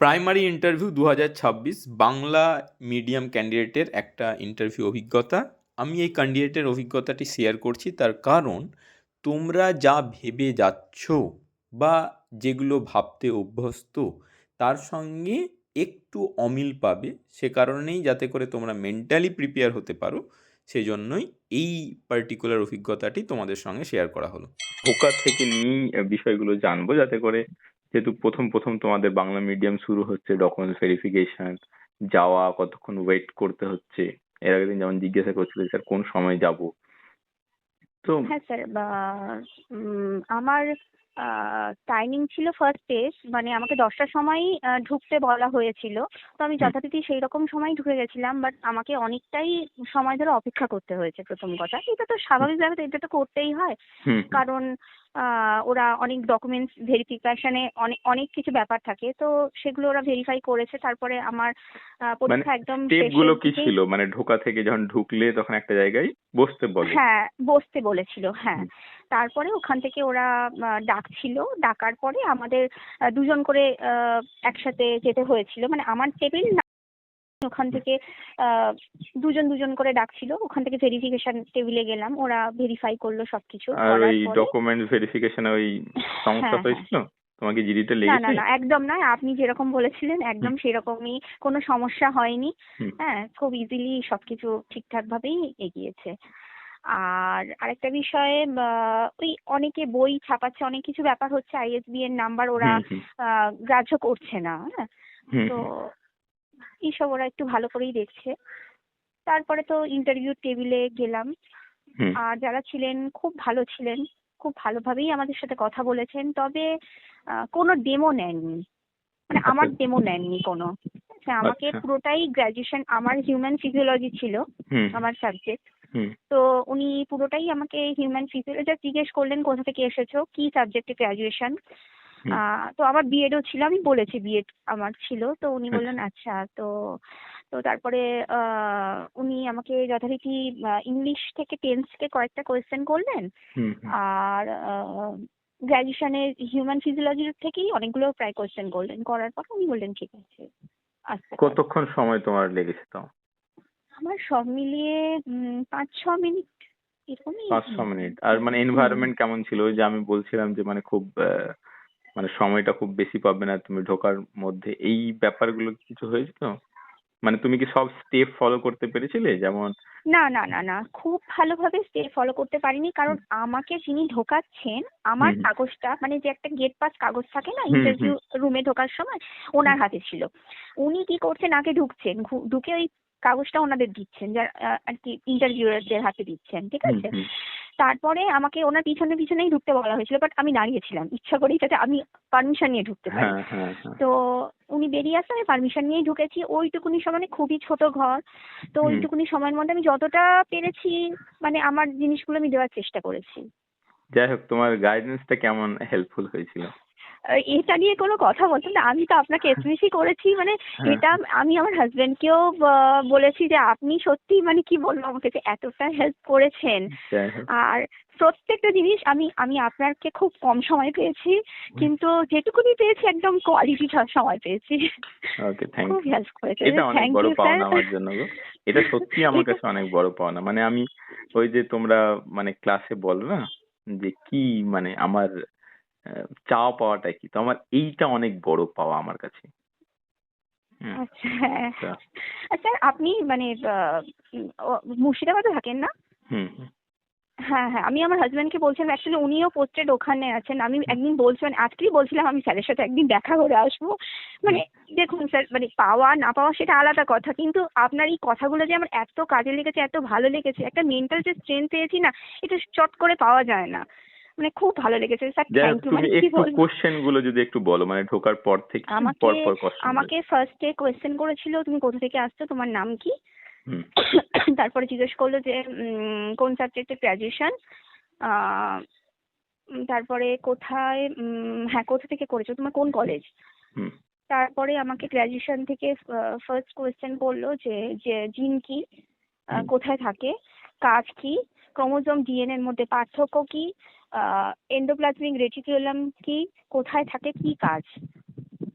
Primary interview দু হাজার ছাব্বিশ বাংলা মিডিয়াম ক্যান্ডিডেটের একটা ইন্টারভিউ অভিজ্ঞতা। আমি এই ক্যান্ডিডেটের অভিজ্ঞতাটি শেয়ার করছি তার কারণ তোমরা যা ভেবে যাচ্ছ বা যেগুলো ভাবতে অভ্যস্ত তার সঙ্গে একটু অমিল পাবে সে কারণেই যাতে করে তোমরা মেন্টালি প্রিপেয়ার হতে পারো। সেই জন্যই এই পার্টিকুলার অভিজ্ঞতাটি তোমাদের সঙ্গে শেয়ার করা হলো। ধোকা থেকে আহ, বিষয়গুলো জানব যাতে করে যেহেতু প্রথম প্রথম তোমাদের বাংলা মিডিয়াম শুরু হচ্ছে ডকুমেন্টস ভেরিফিকেশন যাওয়া, কতক্ষণ ওয়েট করতে হচ্ছে, এর আগের দিন যেমন জিজ্ঞাসা করছিল স্যার, কোন সময় যাব? তো হ্যাঁ স্যার আমার টাইমিং ছিল ফার্স্ট মানে আমাকে দশটার সময়ই আহ, ঢুকতে বলা হয়েছিল। তো আমি যথারীতি সেই রকম সময় ঢুকে গেছিলাম বাট আমাকে অনেকটাই সময় ধরে অপেক্ষা করতে হয়েছে প্রথম কথা। এটা তো স্বাভাবিক ব্যাপার এটা তো করতেই হয়। কারণ আহ, ওরা অনেক ডকুমেন্টস ভেরিফিকেশনে অনেক অনেক কিছু ব্যাপার থাকে তো সেগুলো ওরা ভেরিফাই করেছে। তারপরে আমার পরীক্ষা একদম স্টেপ মানে গুলো কি ছিল? মানে ঢোকা থেকে যখন ঢুকলে তখন একটা জায়গায় বসতে বলে? হ্যাঁ বসতে বলেছিল হ্যাঁ। তারপরে ওখান থেকে ওরা ডাকছিল। ডাকার পরে আমাদের দুজন করে আহ, একসাথে যেতে হয়েছিল। মানে আমার টেবিল না ওখান থেকে আহ, দুজন দুজন করে ডাকছিল। ওখান থেকে ভেরিফিকেশন টেবিলে গেলাম। ওরা ভেরিফাই করল সবকিছু আর ওই ডকুমেন্টস ভেরিফিকেশনে ওই সমস্যা হ্যাঁ, হয়েছিল? তোমাকে জিডিতে না না না একদম নয়। আপনি যেরকম বলেছিলেন একদম সেরকমই। কোনো সমস্যা হয়নি। হ্যাঁ খুব ইজিলি সবকিছু ঠিকঠাক ভাবেই এগিয়েছে। আর আরেকটা বিষয়ে ওই অনেকে বই ছাপাচ্ছে অনেক কিছু ব্যাপার হচ্ছে আইএসবি এর নাম্বার ওরা গ্রাহ্য করছে না হ্যাঁ? তো এইসব ওরা একটু ভালো করেই দেখছে। তারপরে তো ইন্টারভিউ টেবিলে গেলাম। আর যারা ছিলেন খুব ভালো ছিলেন খুব ভালোভাবেই আমাদের সাথে কথা বলেছেন। তবে কোনো ডেমো নেননি। মানে আমার আচ্ছা। ডেমো নেননি কোনো। আচ্ছা, আমাকে আচ্ছা। পুরোটাই গ্র্যাজুয়েশন আমার হিউম্যান ফিজিওলজি ছিল আমার সাবজেক্ট তো উনি পুরোটাই আমাকে হিউম্যান ফিজিওলজি জিজ্ঞেস করলেন কোথা থেকে এসেছ কি সাবজেক্টে গ্র্যাজুয়েশন। তো আমার বিএডও ছিল আমি বলেছি বিএড আমার ছিল তো উনি আচ্ছা। বললেন আচ্ছা তো তো তারপরে উনি আমাকে যথারীতি ইংলিশ থেকে টেন্স থেকে কয়েকটা কোয়েশ্চেন করলেন। আর গ্র্যাজুয়েশনের হিউম্যান ফিজিওলজির থেকেই অনেকগুলো প্রায় কোয়েশ্চেন করলেন করার পর উনি বললেন ঠিক আছে আচ্ছা কতক্ষণ সময় তোমার লেগেছে তাও আমার সব মিলিয়ে পাঁচ ছ মিনিট এরকমই পাঁচ ছ মিনিট। আর মানে এনভায়রনমেন্ট কেমন ছিল? ওই যে আমি বলছিলাম যে মানে খুব আহ, মানে সময়টা খুব বেশি পাবে না তুমি ঢোকার মধ্যে। এই ব্যাপারগুলো কিছু হয়েছিল? মানে তুমি কি সব স্টেপ ফলো করতে পেরেছিলে? যেমন না না না না খুব ভালোভাবে স্টে ফলো করতে পারিনি। কারণ আমাকে যিনি ঢোকাচ্ছেন আমার কাগজটা মানে যে একটা গেট পাস কাগজ থাকে না ইন্টারভিউ রুমে ঢোকার সময় ওনার হাতে ছিল। উনি কি করছেন আগে ঢুকছেন। ঢুকে ওই কাগজটা ওনাদের দিচ্ছেন যার আর কি ইন্টারভিউয়ারদের হাতে দিচ্ছেন ঠিক আছে? তারপরে আমাকে ওনার পিছনে পিছনেই ঢুকতে বলা হয়েছিল বাট আমি দাঁড়িয়েছিলাম। ইচ্ছা করেই যাতে আমি পারমিশন নিয়ে ঢুকতে পারি। হ্যাঁ হ্যাঁ হ্যাঁ। তো উনি বেরিয়ে আসলে আমি পারমিশন নিয়েই ঢুকেছি। ওইটুকুনি সময় মানে খুবই ছোট ঘর। তো ওইটুকুনি সময়ের মধ্যে আমি যতটা পেরেছি মানে আমার জিনিসগুলো আমি দেওয়ার চেষ্টা করেছি। যাই হোক তোমার গাইডেন্সটা কেমন হেল্পফুল হয়েছিল? এটা নিয়ে কোনো কথা বলতে না। আমি তো আপনাকে এসএমএসই করেছি মানে হ্যাঁ। এটা আমি আমার হাজবেন্ডকেও বলেছি যে আপনি সত্যি মানে কি বলব আমাকে যে এতটা হেল্প করেছেন। আর প্রত্যেকটা জিনিস আমি আমি আপনাকে খুব কম সময় পেয়েছি কিন্তু যেটুকুনি পেয়েছি একদম কোয়ালিটি সময় পেয়েছি। ওকে থ্যাংক খুব হেল্প করেছে এটা অনেক বড় পাওনা আমার জন্য গো। এটা সত্যি আমার কাছে অনেক বড় পাওনা। মানে আমি ওই যে তোমরা মানে ক্লাসে বলো না যে কি মানে আমার চাওয়া পাওয়াটা কি? তো আমার এইটা অনেক বড় পাওয়া আমার কাছে। আচ্ছা। হ্যাঁ আচ্ছা। আচ্ছা আপনি মানে আহ, মুর্শিদাবাদে থাকেন না? হুম। হ্যাঁ হ্যাঁ। আমি আমার হাজবেন্ডকে বলছিলাম অ্যাকচুয়ালি উনিও পোস্টেড ওখানে আছেন। আমি একদিন বলছি মানে আজকেই বলছিলাম আমি স্যারের সাথে একদিন দেখা করে আসব। মানে দেখুন স্যার মানে পাওয়া না পাওয়া সেটা আলাদা কথা। কিন্তু আপনার এই কথাগুলো যে আমার এত কাজে লেগেছে এত ভালো লেগেছে একটা মেন্টাল যে স্ট্রেংথ পেয়েছি না এটা চট করে পাওয়া যায় না। মানে খুব ভালো লেগেছে। স্যার থ্যাংক ইউ মানে কি বলব কোশ্চেনগুলো যদি একটু বলো মানে ঢোকার পর থেকে আমাকে পর পর কোশ্চেন আমাকে ফার্স্টে কোয়েশ্চেন করেছিল তুমি কোথা থেকে আসছো তোমার নাম কি? তারপরে জিজ্ঞেস করল যে উম, কোন সাবজেক্টে গ্র্যাজুয়েশন তারপরে কোথায় উম, হ্যাঁ কোথা থেকে করেছ? তোমার কোন কলেজ তারপরে আমাকে গ্র্যাজুয়েশন থেকে ফার্স্ট কোয়েশ্চেন করল যে যে জিন কি? কোথায় থাকে? কাজ কি? ক্রোমোজোম ডিএনএর মধ্যে পার্থক্য কি? এন্ডোপ্লাজমিক রেটিকুলাম কি? কোথায় থাকে? কি কাজ?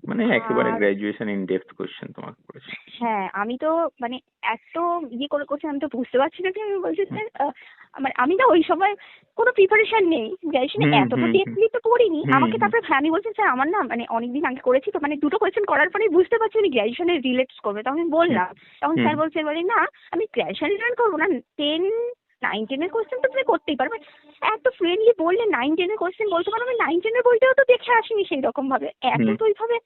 মানে একেবারে গ্র্যাজুয়েশন ইন ডেপথ কোশ্চেন তোমাকে করেছে। হ্যাঁ আমি তো মানে এত ইয়ে করে করছি আমি তো বুঝতে পারছি না যে আমি বলছি স্যার আহ, মানে আমি না ওই সময় কোনো প্রিপারেশন নেই। গ্র্যাজুয়েশনে হুম, এতটা ডেপলি তো পড়িনি আমাকে তারপরে হ্যাঁ আমি বলছি স্যার আমার না মানে অনেকদিন আগে করেছি তো মানে দুটো কোয়েশ্চেন করার পরেই বুঝতে পারছি উনি গ্র্যাজুয়েশনে রিলেট করবে। তখন আমি বললাম। তখন। স্যার বলছেন বলে না আমি গ্র্যাজুয়েশন রিলেট করব না টেন নাইন টেনের কোয়েশ্চেন তো তুমি করতেই পারবে এত ফ্রেন্ডলি বললে নাইন টেনের কোয়েশ্চেন বলতে পারো আমি নাইন টেনের বইটাও তো দেখে আসিনি সেই রকম ভাবে এত তো ওইভাবে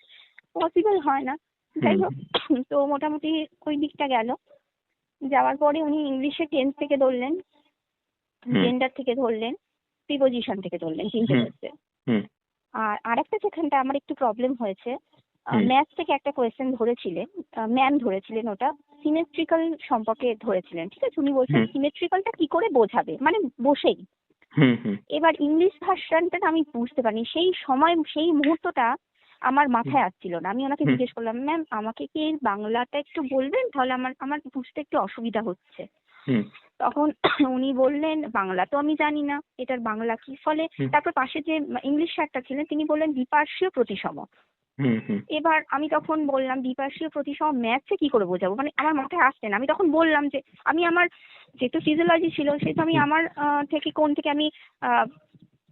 পসিবল হয় না। যাই হোক তো মোটামুটি ওই দিকটা গেল। যাওয়ার পরে উনি ইংলিশে টেন্স থেকে ধরলেন। জেন্ডার থেকে ধরলেন। প্রিপোজিশন থেকে ধরলেন তিনটে হুম। আর আরেকটা যেখানটা আমার একটু প্রবলেম হয়েছে। ম্যাথ থেকে একটা কোয়েশ্চেন ধরেছিলেন ম্যাম ধরেছিলেন ওটা। সিমেট্রিক্যাল সম্পর্কে ধরেছিলেন ঠিক আছে? উনি বলছেন। সিমেট্রিক্যালটা কি করে বোঝাবে? মানে বসেই। এবার ইংলিশ ভার্সনটা আমি বুঝতে পারিনি। সেই সময় সেই মুহূর্তটা আমার মাথায় আসছিল না। আমি ওনাকে জিজ্ঞেস করলাম ম্যাম আমাকে কি বাংলাটা একটু বলবেন? তাহলে আমার আমার বুঝতে একটু অসুবিধা হচ্ছে। তখন উনি বললেন বাংলা তো আমি জানি না। এটার বাংলা কি? ফলে তারপর পাশে যে ইংলিশ স্যারটা ছিলেন তিনি বললেন দ্বিপার্শ্বীয় প্রতিসম। এবার আমি তখন বললাম দ্বিপার্শ্বীয় প্রতিসম ম্যাথসে কি করে বোঝাবো? মানে আমার মাথায় আসছে না। আমি তখন বললাম যে আমি আমার যেহেতু ফিজিওলজি ছিল সেহেতু আমি আমার আহ, থেকে কোন থেকে আমি আহ,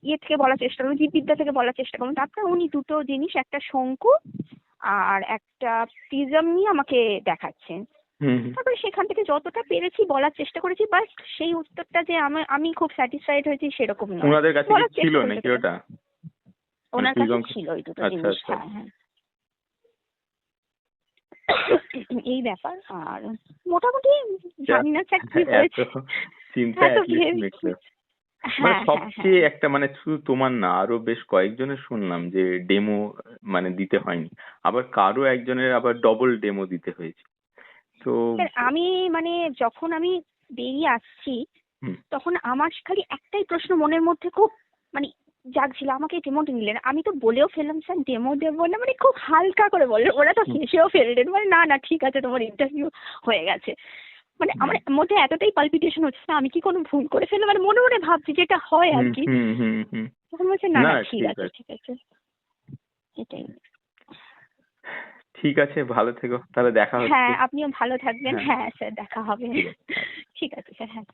ইয়ে থেকে বলার চেষ্টা করলাম জীববিদ্যা থেকে বলার চেষ্টা করলাম তারপরে উনি দুটো জিনিস একটা শঙ্কু আর একটা প্রিজম নিয়ে আমাকে দেখাচ্ছেন। তারপরে সেখান থেকে যতটা পেরেছি বলার চেষ্টা করেছি বাট সেই উত্তরটা যে আমি আমি খুব স্যাটিসফাইড হয়েছি সেরকম নয়। ওনাদের কাছে ছিল নাকি ওটা? ওনার কাছে ছিল ওই দুটো আচ্ছা, জিনিস আচ্ছা। হ্যাঁ হ্যাঁ। এই ব্যাপার আর মোটামুটি জানি না স্যার কি হয়েছে। চিন্তা ভেবে- মানে হ্যাঁ হ্যাঁ। সবচেয়ে একটা মানে শুধু তোমার না আরও বেশ কয়েকজনের শুনলাম যে ডেমো মানে দিতে হয়নি। আবার কারও একজনের আবার ডবল ডেমো দিতে হয়েছে। তো আমি মানে যখন আমি বেরিয়ে আসছি তখন আমার খালি একটাই প্রশ্ন মনের মধ্যে খুব মানে জাগছিল আমাকে ডেমো নিলেন। আমি তো বলেও ফেললাম স্যার ডেমো দেবো না। মানে খুব হালকা করে বলল ওরা তো। হেসেও ফেললেন। মানে না না ঠিক আছে তোমার ইন্টারভিউ হয়ে গেছে। মানে আমার মধ্যে এতটাই পালপিটেশন হচ্ছে না আমি কি কোনো ভুল করে ফেললাম? মানে মনে মনে ভাবছি যেটা হয় আর কি তখন বলছে না না, ঠিক আছে। ঠিক আছে। এটাই। ঠিক আছে ভালো থেকো। তাহলে দেখা হচ্ছে। হ্যাঁ আপনিও ভালো থাকবেন। হ্যাঁ। হ্যাঁ স্যার দেখা হবে। ঠিক আছে স্যার হ্যাঁ।